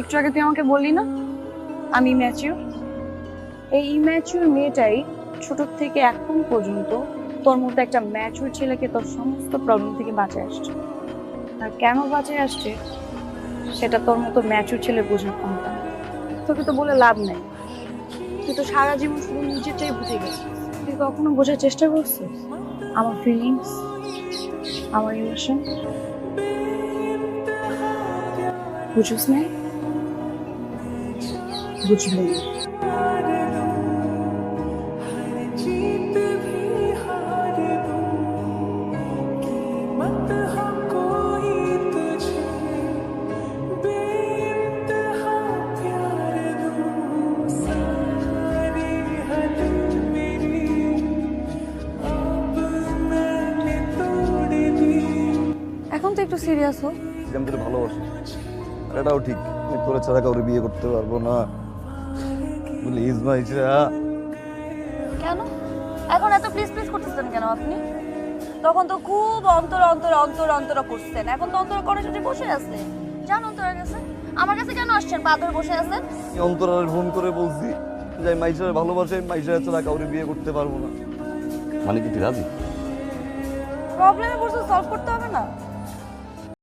একটু আগে তুই আমাকে বললি না? আমি ম্যাচিউর এই ইম্যাচিউর মেয়েটাই ছোট থেকে এখন পর্যন্ত তোর মতো একটা ম্যাচিউর ছেলেকে তোর সমস্ত প্রবলেম থেকে বাঁচায় আসছে। আর কেন বাঁচায় আসছে, সেটা তোর মতো ম্যাচিউর ছেলে বোঝার ক্ষমতা তোকে তো বলে লাভ নেই। তুই তো সারা জীবন শুধু নিজেরটাই বুঝে গেছিস। তুই কখনো বোঝার চেষ্টা করছিস? আমার ফিলিংস আমার ইমোশন বুঝিস না? dos এখন তো একটু সিরিয়াস হোক আমি ভালোবাসি। এটাও ঠিক আমি তোরা ছাড়া কাউরে বিয়ে করতে পারব না। প্লিজ মাইশা কেন? এখন এত প্লিজ প্লিজ করতেছেন কেন আপনি? তখন তো খুব অন্তর অন্তর অন্তর অন্তর করছেন। এখন তো অন্তর করে সেটা বসে আছে যান অন্তরের কাছে আমার কাছে কেন আসছেন? পা ধরে বসে আছেন? অন্তরার ফোন করে বলছি? যে আমি মাইশার ভালোবাসি আমি মাইশার ছাড়া কাউরে বিয়ে করতে পারব না। মানে কি তুই রাজি? প্রবলেমে বসে সলভ করতে হবে না।